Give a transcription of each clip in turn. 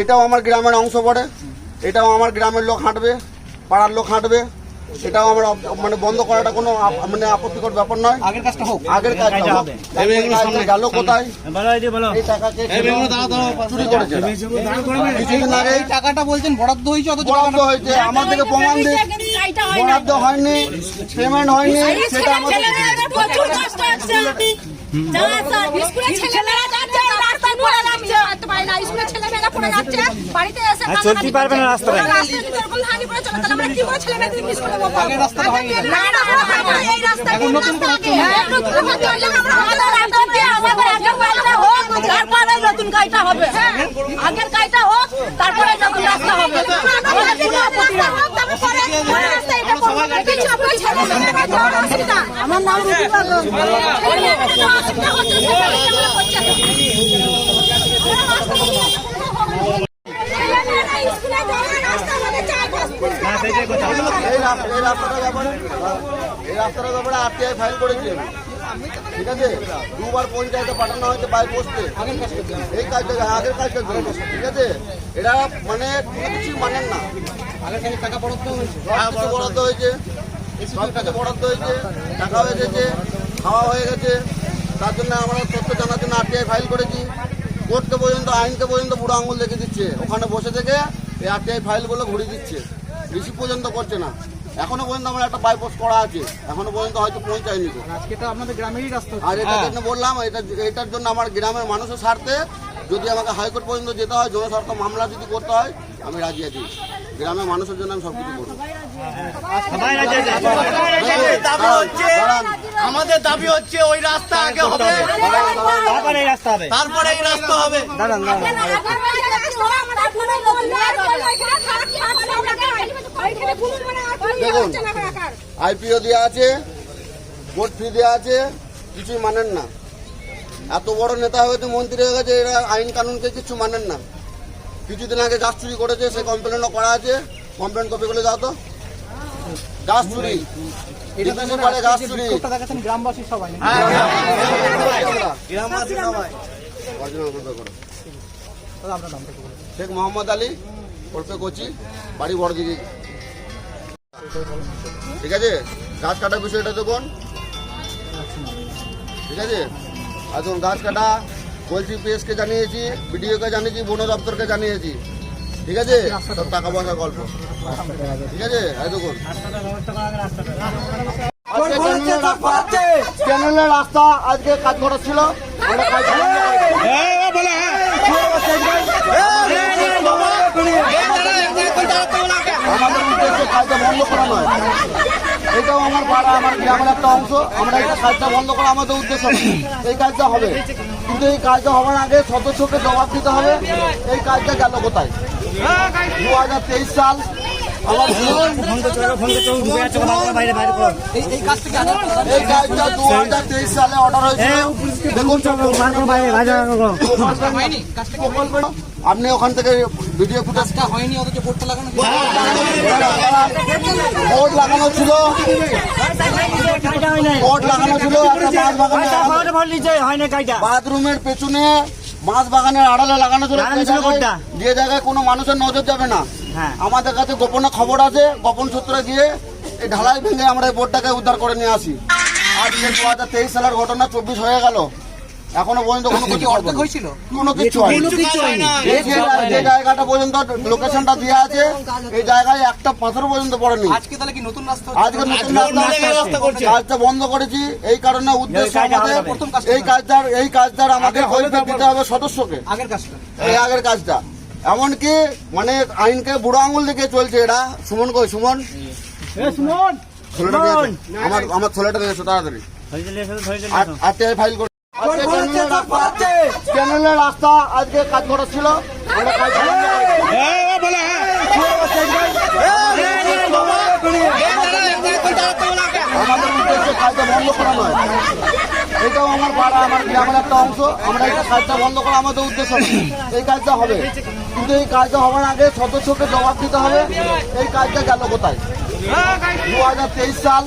এটাও আমার গ্রামের অংশ পড়ে এটাও আমার গ্রামের লোক হাঁটবে পাড়ার লোক হাঁটবে। এটাও আমার মানে বন্ধ করাটা কোনো মানে আপত্তিকর ব্যাপার নয়। আগের কাজটা হোক। আগের কাজটা হোক। গেল কোথায়? এই যে বলো। এই টাকাকে চুরি করেছে কিছুদিন আগে। এই টাকাটা বলছেন বরাদ্দ হয়েছে অথচ বরাদ্দ হয়েছে। আমাদেরকে প্রমাণ দিক। বরাদ্দ হয়নি পেমেন্ট হয়নি। সেটা আমাদের প্রচুর কষ্ট হচ্ছে যারা স্যার স্কুলের ছেলেমেয়েরা যাচ্ছে রাস্তায় পড়ে যাচ্ছে হাঁটতে পারে না স্কুলের ছেলেমেয়েরা বাড়িতে এসে চলতে পারবে না। রাস্তায়। এরকম ধানি করে চলে তাহলে আমরা কি করে ছেলেমেয়েদের স্কুলে পাবো আগের রাস্তাটা না না এই রাস্তা কোন রাস্তা আগে হ্যাঁ নতুন করতে আমরা আমাদের আগে আমাদের আগের কাজটা হোক তারপরে নতুন কাজটা হবে। হ্যাঁ। আগের কাজটা হোক তারপরে নতুন রাস্তা হবে। রাস্তা আমার নাম অসুবিধা। হচ্ছে এই রাস্তা- এই রাস্তাটার ব্যাপারে এই রাস্তাটার ব্যাপারে আরটিআই ফাইল ঠিক আছে পঞ্চায়েতে পাঠানো হয়েছে এই কাজটা আগের কাজটা ঠিক আছে মানে কোনো না টাকা বরাদ্দ হয়েছে বরাদ্দ হয়েছে কিছু বরাদ্দ হয়েছে টাকা হয়ে গেছে খাওয়া হয়ে গেছে তার জন্য আমরা তথ্য জানার জন্য আরটিআই ফাইল করেছি। কোর্টকে পর্যন্ত আইনকে পর্যন্ত বুড়ো আঙুল দেখে দিচ্ছে। ওখানে বসে থেকে এই আরটিআই ফাইলগুলো ঘুরিয়ে দিচ্ছে। রিসিভ পর্যন্ত করছে না। এখনও পর্যন্ত আমার একটা বাইপাস করা আছে। এখনও পর্যন্ত হয়তো পৌঁছায়নি তো। আজকে তো আপনাদের গ্রামেরই রাস্তা আর এটার জন্য বললাম এটা এটার জন্য আমার গ্রামের মানুষের স্বার্থে যদি আমাকে হাইকোর্ট পর্যন্ত যেতে হয় জনস্বার্থ মামলা যদি করতে হয় আমি রাজি আছি। গ্রামের মানুষের জন্য আমি সব কিছু করব দাঁড়ান, আমাদের দাবি হচ্ছে ওই রাস্তা আগে হবে। তারপরে এই রাস্তা হবে। দেখুন আইপিও দেওয়া আছে ভোট ফি দেওয়া আছে কিছুই মানেন না। এত বড় নেতা হয়েছে মন্ত্রী হয়ে গেছে এরা আইন কানুনকে কিছু মানেন না। কিছুদিন আগে গাছ চুরি করেছে সে কমপ্লেনও করা আছে। কমপ্লেন কপিগুলো যাও তো। গাছ চুরি। গাছ চুরি। গ্রামবাসী সবাই। করো। শেখ মোহাম্মদ আলী ওরফে কোচি বাড়ি ঠিক আছে? গাছ কাটার বিষয়টা দেখুন ঠিক আছে? আর দেখুন গাছ কাটা বলছি পিএসকে জানিয়েছি বিডিওকে জানিয়েছি বন দপ্তরকে জানিয়েছি। ঠিক আছে? সব টাকা পয়সা গল্প। ঠিক আছে? এই দেখুন। রাস্তা। আজকে কাজ করা ছিল আমরা কাজ আমাদের উদ্দেশ্য কাজটা বন্ধ করা নয়। এটাও আমার পাড়া আমার গ্রামের একটা অংশ। আমরা এই কাজটা বন্ধ করা আমাদের উদ্দেশ্য এই কাজটা হবে। কিন্তু এই কাজটা হওয়ার আগে সদস্যকে জবাব দিতে হবে এই কাজটা গেল কোথায়? দু হাজার তেইশ সাল এই এই কাজ এই কাজটা দু হাজার তেইশ সালে অর্ডার দেখুন। আপনি ওখান থেকে ভিডিও ফুটেজ কাজটা হয়নি অথচ বোর্ডটা লাগানো ছিল। বোর্ড লাগানো ছিল। বোর্ড লাগানো ছিল কাইটা বাথরুমের পেছনে মাছ বাগানের আড়ালে লাগানো ছিল। যে জায়গায়-? কোনো মানুষের নজর যাবে না। হ্যাঁ। আমাদের কাছে গোপনে খবর আছে গোপন সূত্রে গিয়ে এই ঢালাই ভেঙে আমরা এই বোর্ডটাকে উদ্ধার করে নিয়ে আসি। আজ দু হাজার তেইশ সালের ঘটনা চব্বিশ হয়ে গেল। এখনও পর্যন্ত কোনো কিছু অর্ধেক হয়েছিল? কোনো কিছু যে জায়গাটা পর্যন্ত লোকেশনটা দেওয়া আছে এই জায়গায় একটা পাথর পর্যন্ত পড়েনি। আজকে তাহলে কি নতুন রাস্তা আজকে নতুন রাস্তা কাজটা বন্ধ করেছি। এই কারণে উদ্দেশ্য আমাদের হবে। প্রথম কাজটা এই কাজটার এই কাজটার আমাদের দিতে হবে সদস্যকে। আগের কাজটা। এই আগের কাজটা। এমনকি মানে আইনকে বুড়ো আঙুল দিকে চলছে এরা? সুমন কই? সুমন? সুমন। আমার আমার ছেলেটা নিয়ে এসো তাড়াতাড়ি ফাইল করে রাস্তা- আজকে কাজ করার ছিল। কাজ আমাদের উদ্দেশ্য কাজটা বন্ধ করা নয়। এটাও আমার পাড়া আমার গ্রামের একটা অংশ। আমরা এই কাজটা বন্ধ করা আমাদের উদ্দেশ্য। এই কাজটা হবে। কিন্তু এই কাজটা হওয়ার আগে সদস্যকে জবাব দিতে হবে এই কাজটা গেল কোথায়? দু হাজার তেইশ সাল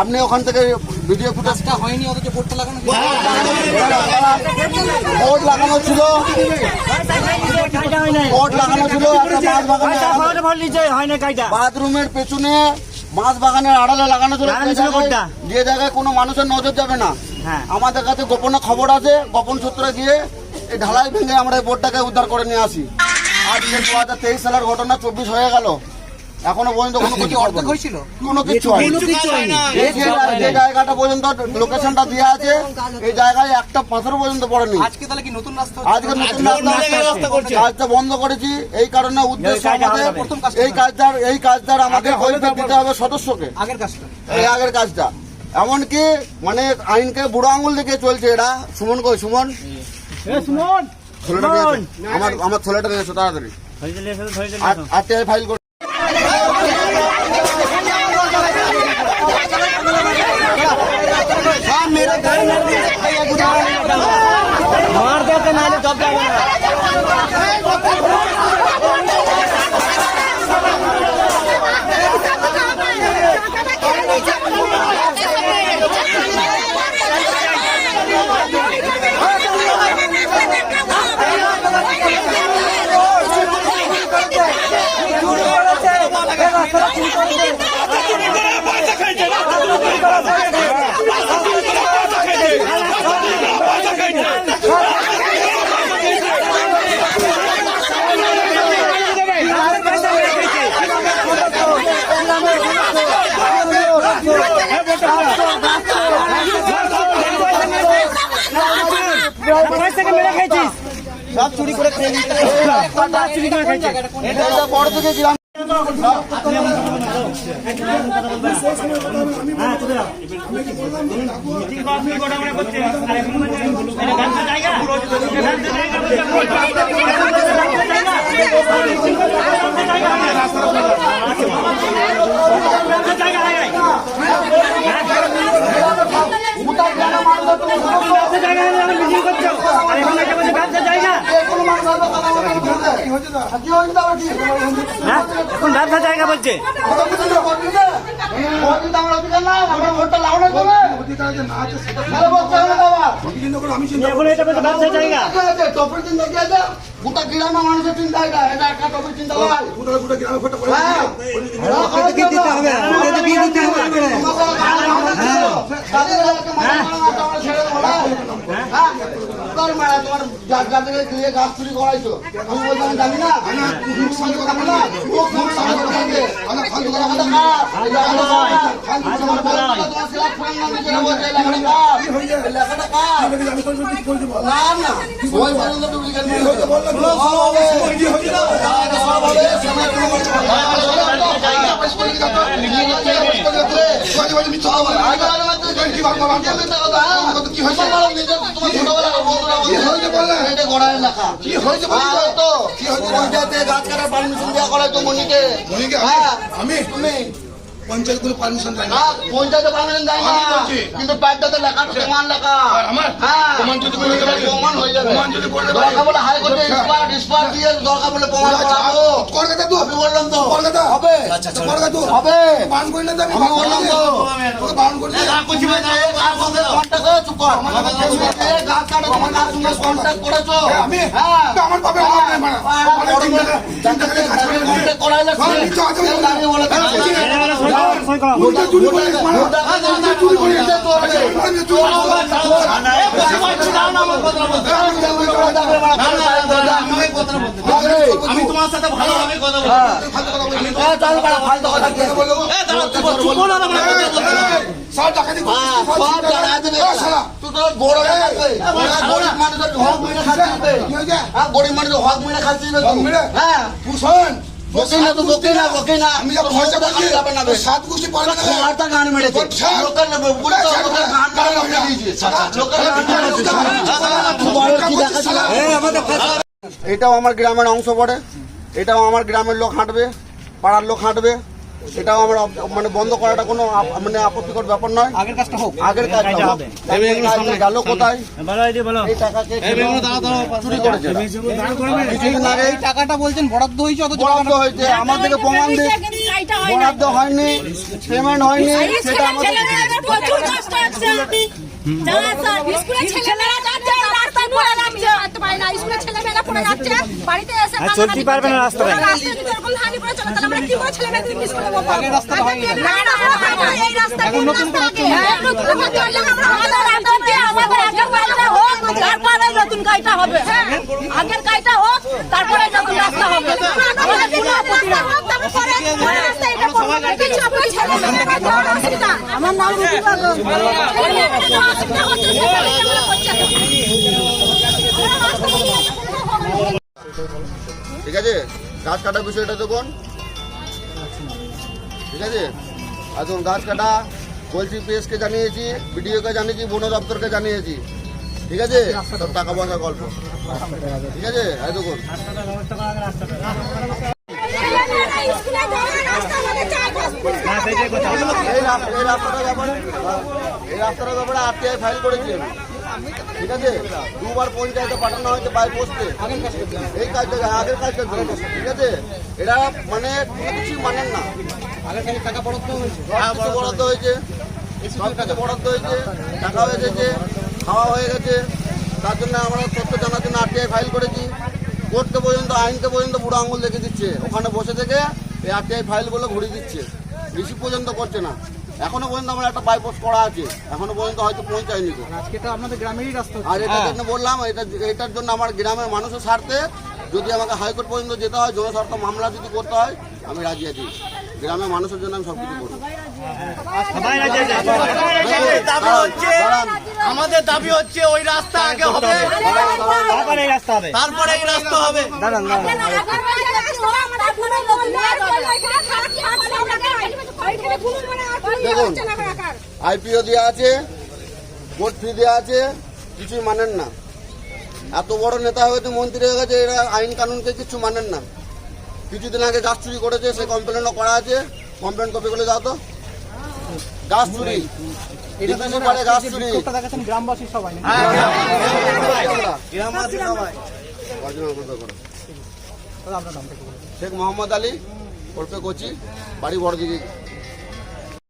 আপনি ওখান থেকে ভিডিও ফুটেজ কাজটা হয়নি অথচ বোর্ডটা লাগানো ছিল। বোর্ড লাগানো ছিল। হয় বোর্ড লাগানো ছিল হয় বাথরুমের পেছনে মাছ বাগানের আড়ালে লাগানো ছিল যে জায়গায়- কোনো মানুষের নজর যাবে না। হ্যাঁ। আমাদের কাছে গোপনে খবর আছে গোপন সূত্রে গিয়ে এই ঢালাই ভেঙে আমরা এই বোর্ডটাকে উদ্ধার করে নিয়ে আসি। আজকে দু হাজার তেইশ সালের ঘটনা চব্বিশ হয়ে গেল। এখনও পর্যন্ত কোনো কিছু অর্ধেক হয়েছিল? কোনো কিছু হয়নি। যে জায়গাটা পর্যন্ত লোকেশনটা দেওয়া আছে। এই জায়গায় একটা পাথর পর্যন্ত পড়েনি। আজকে তাহলে কি নতুন রাস্তা আজকে নতুন রাস্তা কাজটা বন্ধ করেছি। এই কারণে উদ্দেশ্য কাজটা আমাদের হবে। এই কাজটার এই কাজটার আমাদের কৈফিয়ত দিতে হবে সদস্যকে। আগের কাজটা। এই আগের কাজটা। এমনকি মানে আইনকে বুড়ো আঙুল দিকে চলছে এরা? সুমন কই সুমন? সুমন। আমার আমার ছেলেটা নিয়ে এসো তাড়াতাড়ি ফাইল করে মার দেতে নাহলে জব যাবে সব চুরি করে খেয়ে নিতে চুরি করে খেয়েছিস এটা বড় থেকে গ্রাম হ্যাঁ জায়গা এখন গানটা জায়গা। বলছে এখন এটা বলছে জায়গা গোটা গ্রামের মানুষের চিন্তা হয় হ্যাঁ। গাছ চুরি করাইছো আমি বলছি আমি জানি না নিয়ে হয়েছে। বলছে, এটা গড়ায় লেখা। হ্যাঁ, ওই তো। পঞ্চায়েতে গাছ কাটার পারমিশন দেওয়া করায় তো মনিকে। মনিকে? হ্যাঁ, আমি? তুমি পঞ্চায়েতগুলো পারমিশন দেয় না। না, পঞ্চায়েতে পারমিশন দেয় না। আমি। কিন্তু প্যাডটাতে লেখা প্রমাণ লেখা। আর আমার? হ্যাঁ। প্রমাণ যদি করে দেবে? প্রমাণ হয়ে যাবে। প্রমাণ যদি করে দেবে? দরকার বলে হাইকোর্টে ইস্পাত ইস্পাত দিয়ে দরকার বলে প্রমাণ করাবো। কলকাতা তো। আমি বললাম তো। কলকাতা। হবে। কলকাতা তো। হবে। বান করি না তো আমি আমি বললাম তো। তোকে বান করি না। তুমি যে গাছ সঙ্গে contact করে চুপ কর। যে গাছ কাটো, তোমার গাছ সঙ্গে contact করেছ। আমি? হ্যাঁ। তো আমার মারা। হ্যাঁ, দিন বড় ধরে- যাকে যে যাকে contact করাইলে সব সে- মিথ্যা বলে। আমি। আমি তোমার সাথে ভালোভাবে কথা বলব হ্যাঁ, ফালতু কথা কি আছে? চুপ না। সব হ্যাঁ, সব শালা, তুই তো বড় হয়ে। হ্যাঁ, গরিব মানুষের হক মেরে খাচ্ছিস? হ্যাঁ, গরিব মানুষের হক মেরে খাচ্ছিস? হ্যাঁ, তুই তো আমি বলছি, সাত না। গান। গান গান দিয়েছে। গান? এটাও আমার গ্রামের অংশ পড়ে। এটাও আমার গ্রামের লোক হাঁটবে পাড়ার লোক হাঁটবে। সেটাও আমরা মানে বন্ধ করাটা কোনো মানে আপত্তিকর ব্যাপার নয়। আগের কাজটা হোক। আগের কাজটা হোক। গেল কোথায়? বলো এই টাকাকে চুরি করেছে। কিছুদিন আগে এই টাকাটা বলছেন বরাদ্দ হয়েছে অথচ বরাদ্দ হয়েছে। আমাদেরকে প্রমাণ হয় না বরাদ্দ হয়নি। পেমেন্ট হয়নি। সেটা আমাদের প্রচুর কষ্ট হচ্ছে। পড়ে যাচ্ছে। হাঁটতে পারে না, স্কুলের ছেলেমেয়েরা পড়ে যাচ্ছে, বাড়িতে এসে চলতে পারবে না রাস্তায়। রাস্তায় যদি এরকম ধানি পড়ে চলে, তাহলে আমরা কি করে ছেলেমেয়েদেরকে স্কুলে পাঠাবো? আগের রাস্তাটা না, না, এই রাস্তা? হ্যাঁ, নতুন আমরা আমাদের দিয়ে আমাদের হোক, তারপরে নতুন কাজটা হবে। হ্যাঁ, আগের কাজটা হোক, তারপরে নতুন রাস্তা হবে। আমাদের কোনো আপত্তি নেই। তারপরে রাস্তা এটা করব, কিছু আপনার ছেলেমেয়েরা অসুবিধা। আমার নাম রুবি বেগম। অসুবিধা হচ্ছে, আছে? গাছ কাটার বিষয়টা দেখুন ঠিক আছে? আর দেখুন গাছ কাটা, বলছি পিএসকে জানিয়েছি, বিডিওকে জানিয়েছি, বন দপ্তরকে জানিয়েছি। ঠিক আছে? সব টাকা পয়সা গল্প। ঠিক আছে? চাই বাস। এই রাস্তা- এই রাস্তাটার ব্যাপারে এই রাস্তাটার ব্যাপারে আরটিআই ফাইল করেছি। ঠিক আছে? দুবার পঞ্চায়েতে পাঠানো হয়েছে বাই পোস্টে এই কাজটা আগের কাজটা ঠিক আছে? এরা মানে কোনো কিছুই মানেন না। আগের থেকে টাকা বরাদ্দ হয়েছে। বরাদ্দ হয়েছে। সব কিছু বরাদ্দ হয়েছে। টাকা হয়ে গেছে। খাওয়া হয়ে গেছে। তার জন্য আমরা তথ্য জানার জন্য আরটিআই ফাইল করেছি। কোর্টকে পর্যন্ত আইনকে পর্যন্ত বুড়ো আঙুল দেখে দিচ্ছে। ওখানে বসে থেকে এই আরটিআই ফাইলগুলো ঘুরিয়ে দিচ্ছে। রিসিভ পর্যন্ত করছে না। এখনও পর্যন্ত আমার একটা বাইপাস করা আছে। এখনও পর্যন্ত হয়তো পৌঁছায়নি তো। আজকে তো আপনাদের গ্রামেরই রাস্তা আর এটার জন্য বললাম এটা এটার জন্য আমার গ্রামের মানুষের স্বার্থে যদি আমাকে হাইকোর্ট পর্যন্ত যেতে হয় জনস্বার্থ মামলা যদি করতে হয় আমি রাজি আছি। গ্রামের মানুষের জন্য আমি সব কিছু করব। সবাই রাজি আছে। দাবি হচ্ছে আমাদের দাবি হচ্ছে ওই রাস্তা আগে হবে। তারপরে এই রাস্তা হবে। তারপরে এই রাস্তা হবে। দেখুন আইপিও দেওয়া আছে কোর্ট ফি দেওয়া আছে কিছুই মানেন না এত বড় নেতা হয়েছে মন্ত্রী হয়ে গেছে এরা আইন কানুনকে কিছু মানেন না কিছুদিন আগে গাছ চুরি করেছে সে কমপ্লেনও করা আছে কমপ্লেন কপি করে যাও তো গাছ চুরি গাছ চুরি গ্রামবাসী সবাই? শেখ মোহাম্মদ আলী ওরফে কোচি বাড়ি বড়দিঘি